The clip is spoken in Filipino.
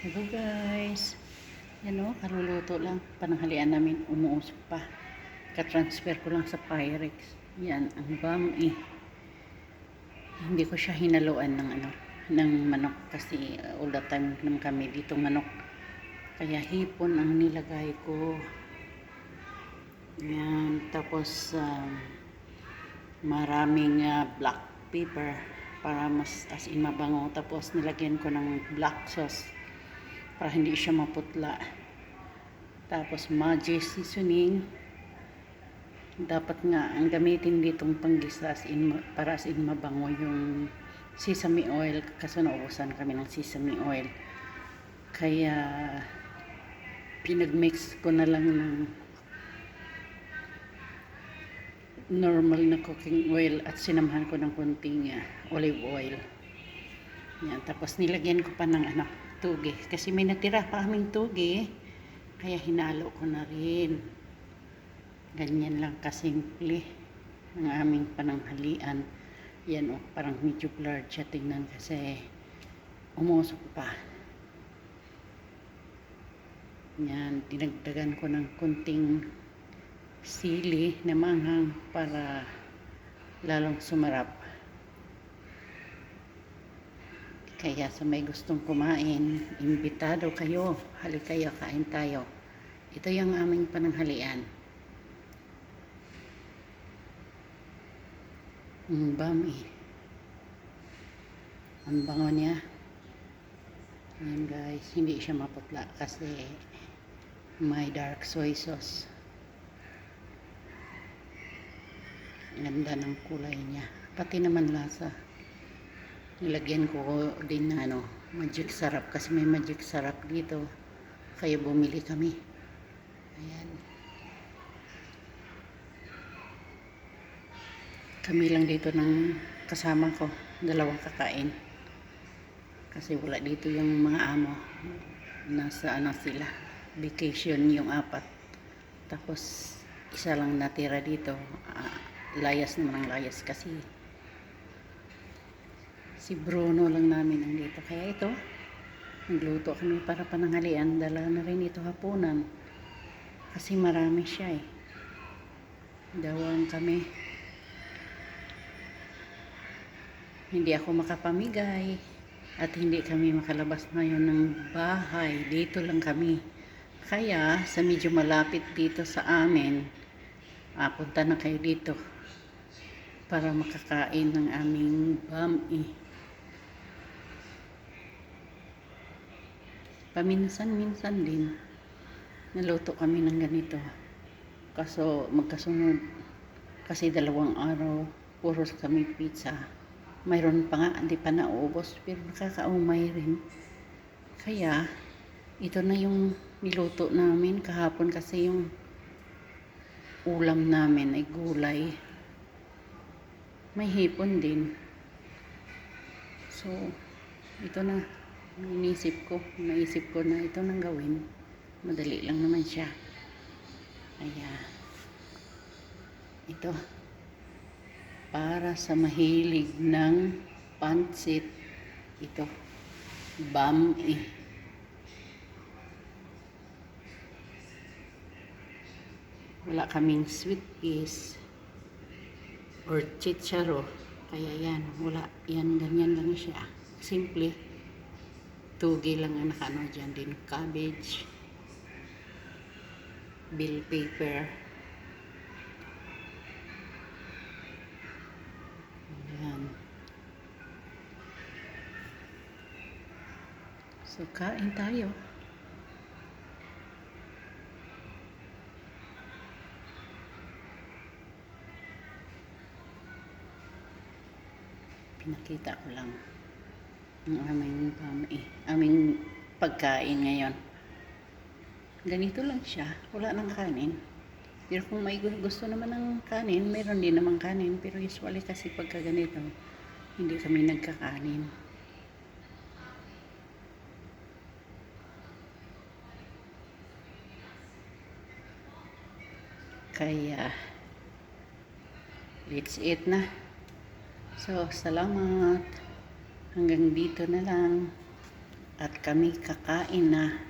Hello guys. Yan o, kaluluto lang. Pananghalian namin, umuusok pa. Ka-transfer ko lang sa Pyrex. Yan, ang bam eh. Hindi ko siya hinaluan ng ano, ng manok kasi uh, all the time naman kami dito manok. Kaya hipon ang nilagay ko. Yan, tapos um, maraming uh, black pepper para mas as in mabango. Tapos nilagyan ko ng black sauce para hindi siya maputla. Tapos Maggi seasoning. Dapat nga ang gamitin ditong panggisa in, para as mabango yung sesame oil kasi naubusan kami ng sesame oil. Kaya pinagmix ko na lang ng normal na cooking oil at sinamahan ko ng kunting ah, olive oil. Yan, tapos nilagyan ko pa ng ano, tugi. Kasi may natira pa kaming tugi. Kaya hinalo ko na rin. Ganyan lang kasimple ang aming pananghalian. Yan o, parang medyo blurred siya tingnan kasi umusok pa. Yan, dinagdagan ko ng kunting sili na manghang para lalong sumarap. Kaya sa may gustong kumain, imbitado kayo. Hali kayo, kain tayo. Ito yung aming pananghalian. Ang bami. Ang bango niya. Ayan guys, hindi siya maputla kasi may dark soy sauce. Ganda ng kulay niya. Pati naman lasa. Nilagyan ko din na ano, magic sarap kasi may magic sarap dito. Kaya bumili kami. Ayan. Kami lang dito ng kasama ko. Dalawang kakain. Kasi wala dito yung mga amo. Nasa ano sila. Vacation yung apat. Tapos isa lang natira dito. Ah, layas naman ang layas kasi si Bruno lang namin ang dito. Kaya ito, nagluto kami para pananghalian. Dala na rin ito hapunan. Kasi marami siya eh. Dawang kami. Hindi ako makapamigay. At hindi kami makalabas ngayon ng bahay. Dito lang kami. Kaya, sa medyo malapit dito sa amin, ah, punta na kayo dito para makakain ng aming bami. Paminsan-minsan din, naluto kami ng ganito. Kaso magkasunod, kasi dalawang araw, puro kami pizza. Mayroon pa nga, hindi pa naubos, pero nakakaumay rin. Kaya, ito na yung niluto namin kahapon kasi yung ulam namin ay gulay. May hipon din. So, ito na. Inisip ko. Naisip ko na ito nang gawin. Madali lang naman siya. Kaya, ito. Para sa mahilig ng pansit. Ito. Bami. Wala kaming sweet peas or chicharo. Kaya yan, wala. Yan, ganyan lang siya. Simple. Tugi lang ang nakano dyan din. Cabbage. Bill paper. Yan. So, kain tayo. pinakita ko lang ang aming pami, aming pagkain ngayon. Ganito lang siya. Wala nang kanin. Pero kung may gu- gusto naman ng kanin, mayroon din namang kanin. Pero usually kasi pagka ganito, hindi kami nagkakanin. Kaya, let's eat na. So, salamat. Hanggang dito na lang. at kami kakain na